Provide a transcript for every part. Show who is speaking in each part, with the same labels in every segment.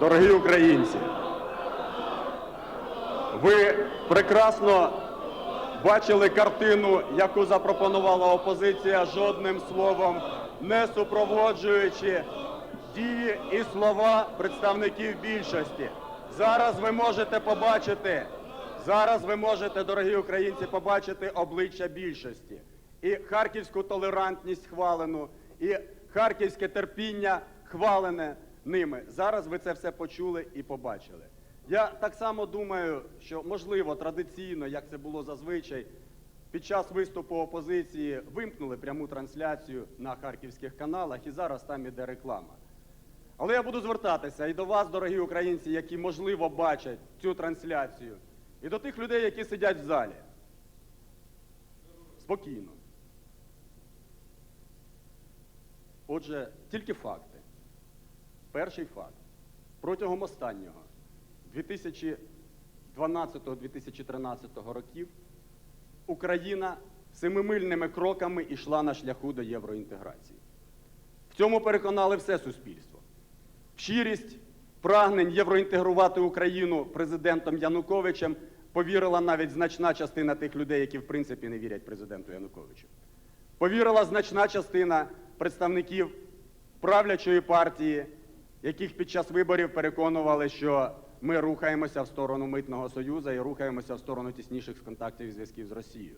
Speaker 1: Дорогі українці, ви прекрасно бачили картину, яку запропонувала опозиція, жодним словом не супроводжуючи дії і слова представників більшості. Зараз ви можете побачити, зараз ви можете, дорогі українці, побачити обличчя більшості. І харківську толерантність хвалену, і харківське терпіння хвалене ними. Зараз ви це все почули і побачили. Я так само думаю, що можливо традиційно, як це було зазвичай, під час виступу опозиції вимкнули пряму трансляцію на харківських каналах, і зараз там іде реклама. Але я буду звертатися і до вас, дорогі українці, які можливо бачать цю трансляцію, і до тих людей, які сидять в залі. Спокійно. Отже, тільки факти. Перший факт. Протягом останнього 2012-2013 років Україна семимильними кроками йшла на шляху до євроінтеграції. В цьому переконали все суспільство. В щирість прагнень євроінтегрувати Україну президентом Януковичем повірила навіть значна частина тих людей, які в принципі не вірять президенту Януковичу. Повірила значна частина представників правлячої партії, яких під час виборів переконували, що ми рухаємося в сторону митного союзу і рухаємося в сторону тісніших контактів і зв'язків з Росією.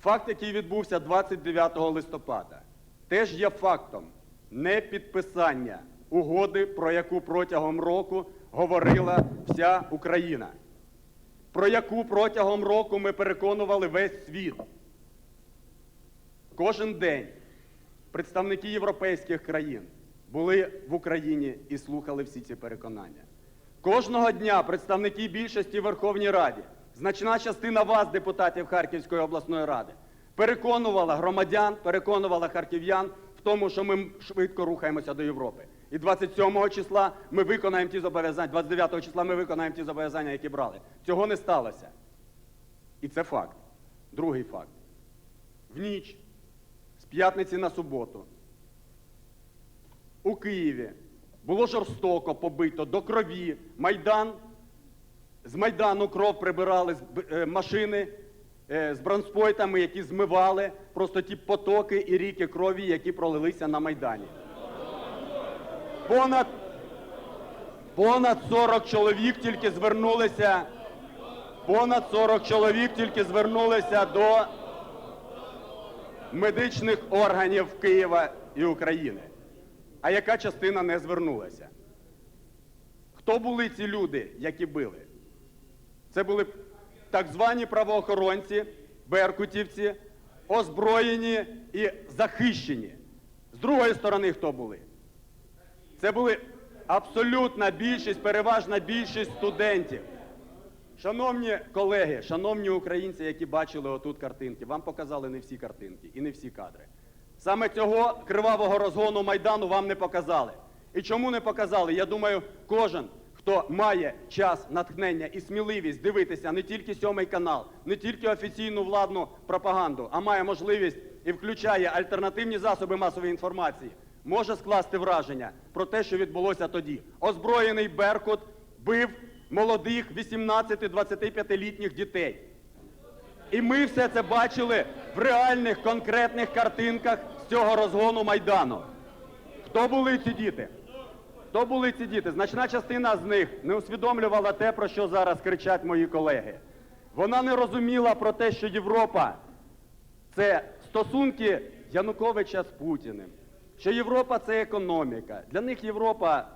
Speaker 1: Факт, який відбувся 29 листопада, теж є фактом непідписання угоди, про яку протягом року говорила вся Україна, про яку протягом року ми переконували весь світ. Кожен день представники європейських країн були в Україні і слухали всі ці переконання. Кожного дня представники більшості Верховній Раді, значна частина вас, депутатів Харківської обласної ради, переконувала громадян, переконувала харків'ян в тому, що ми швидко рухаємося до Європи. І 27 числа ми виконаємо ті зобов'язання, 29 числа ми виконаємо ті зобов'язання, які брали. Цього не сталося. І це факт. Другий факт. В ніч з п'ятниці на суботу у Києві було жорстоко побито до крові. Майдан з Майдану кров прибирали е, машини е, з бронспойтами, які змивали просто ті потоки і ріки крові, які пролилися на Майдані. Понад, понад 40 чоловік тільки звернулися. Понад 40 чоловік тільки звернулися до медичних органів Києва і України. А яка частина не звернулася? Хто були ці люди, які били? Це були так звані правоохоронці, беркутівці, озброєні і захищені. З другої сторони, хто були? Це були абсолютна більшість, переважна більшість студентів. Шановні колеги, шановні українці, які бачили отут картинки, вам показали не всі картинки і не всі кадри. Саме цього кривавого розгону Майдану вам не показали. І чому не показали? Я думаю, кожен, хто має час, натхнення і сміливість дивитися не тільки сьомий канал, не тільки офіційну владну пропаганду, а має можливість і включає альтернативні засоби масової інформації, може скласти враження про те, що відбулося тоді. Озброєний Беркут бив молодих 18-25-літніх дітей. І ми все це бачили в реальних конкретних картинках цього розгону Майдану. Хто були ці діти? Хто були ці діти? Значна частина з них не усвідомлювала те, про що зараз кричать мої колеги. Вона не розуміла про те, що Європа це стосунки Януковича з Путіним, що Європа це економіка. Для них Європа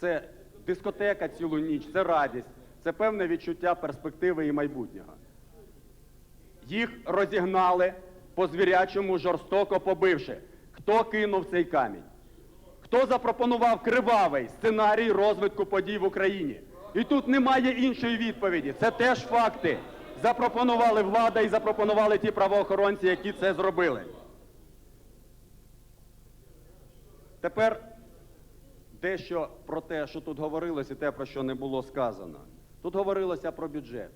Speaker 1: це дискотека цілу ніч, це радість, це певне відчуття перспективи і майбутнього. Їх розігнали по звірячому жорстоко побивши. Хто кинув цей камінь? Хто запропонував кривавий сценарій розвитку подій в Україні? І тут немає іншої відповіді. Це теж факти. Запропонували влада і запропонували ті правоохоронці, які це зробили. Тепер дещо про те, що тут говорилось, і те, про що не було сказано. Тут говорилося про бюджет.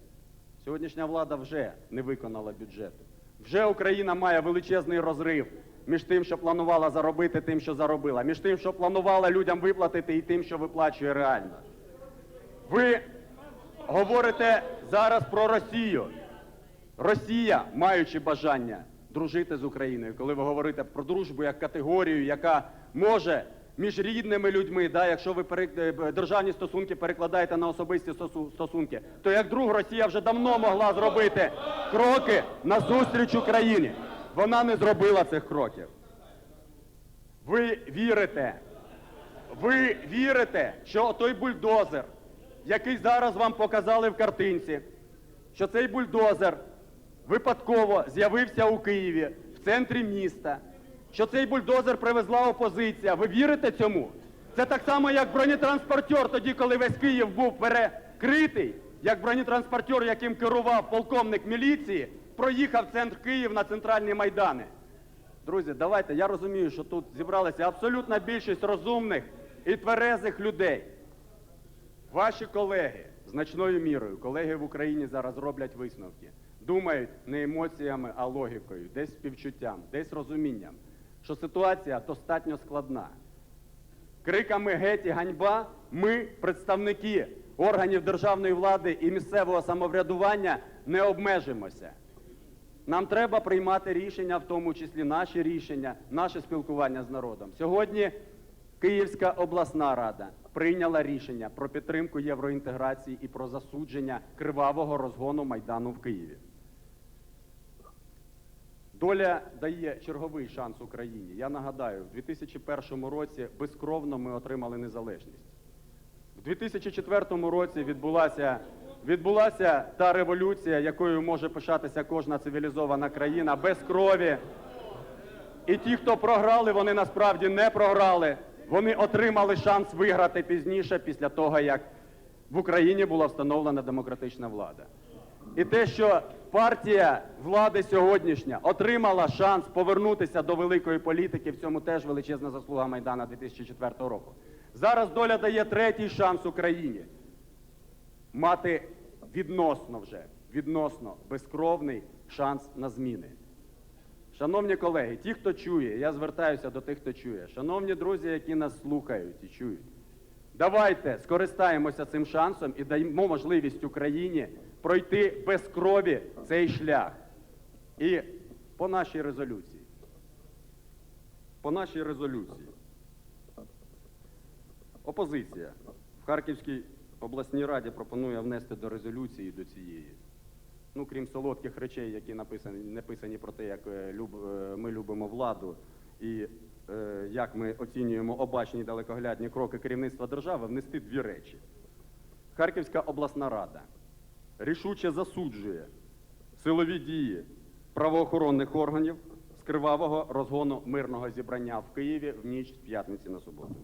Speaker 1: Сьогоднішня влада вже не виконала бюджету. Вже Україна має величезний розрив між тим, що планувала заробити, тим, що заробила, між тим, що планувала людям виплатити, і тим, що виплачує реально. Ви говорите зараз про Росію. Росія, маючи бажання дружити з Україною, коли ви говорите про дружбу як категорію, яка може між рідними людьми, да, якщо ви е, державні стосунки перекладаєте на особисті стосу- стосунки, то як друг Росія вже давно могла зробити кроки на зустріч Україні. Вона не зробила цих кроків. Ви вірите, ви вірите, що той бульдозер, який зараз вам показали в картинці, що цей бульдозер випадково з'явився у Києві в центрі міста, що цей бульдозер привезла опозиція. Ви вірите цьому? Це так само, як бронетранспортер тоді, коли весь Київ був перекритий, як бронетранспортер, яким керував полковник міліції, проїхав центр Київ на центральні майдани. Друзі, давайте, я розумію, що тут зібралася абсолютна більшість розумних і тверезих людей. Ваші колеги значною мірою, колеги в Україні зараз роблять висновки, думають не емоціями, а логікою, десь співчуттям, десь розумінням, що ситуація достатньо складна. Криками геть і ганьба ми, представники органів державної влади і місцевого самоврядування, не обмежимося. Нам треба приймати рішення, в тому числі наші рішення, наше спілкування з народом. Сьогодні Київська обласна рада прийняла рішення про підтримку євроінтеграції і про засудження кривавого розгону Майдану в Києві. Доля дає черговий шанс Україні. Я нагадаю, в 2001 році безкровно ми отримали незалежність. В 2004 році відбулася, відбулася та революція, якою може пишатися кожна цивілізована країна без крові. І ті, хто програли, вони насправді не програли. Вони отримали шанс виграти пізніше, після того, як в Україні була встановлена демократична влада. І те, що партія влади сьогоднішня отримала шанс повернутися до великої політики, в цьому теж величезна заслуга Майдана 2004 року. Зараз доля дає третій шанс Україні мати відносно вже, відносно безкровний шанс на зміни. Шановні колеги, ті, хто чує, я звертаюся до тих, хто чує. Шановні друзі, які нас слухають і чують. Давайте скористаємося цим шансом і даємо можливість Україні пройти без крові цей шлях. І по нашій резолюції. По нашій резолюції. Опозиція в Харківській обласній раді пропонує внести до резолюції до цієї. Ну, крім солодких речей, які написані, написані про те, як е, люб, е, ми любимо владу і е, як ми оцінюємо обачні далекоглядні кроки керівництва держави, внести дві речі. Харківська обласна рада рішуче засуджує силові дії правоохоронних органів з кривавого розгону мирного зібрання в Києві в ніч з п'ятниці на суботу.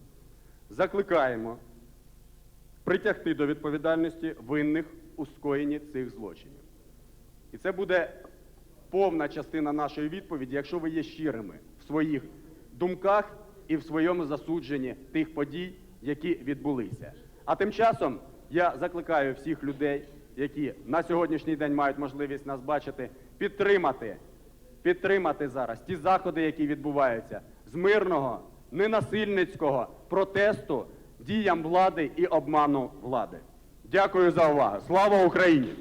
Speaker 1: Закликаємо притягти до відповідальності винних у скоєнні цих злочинів. І це буде повна частина нашої відповіді, якщо ви є щирими в своїх думках і в своєму засудженні тих подій, які відбулися. А тим часом я закликаю всіх людей, які на сьогоднішній день мають можливість нас бачити, підтримати, підтримати зараз ті заходи, які відбуваються з мирного, ненасильницького протесту діям влади і обману влади. Дякую за увагу. Слава Україні!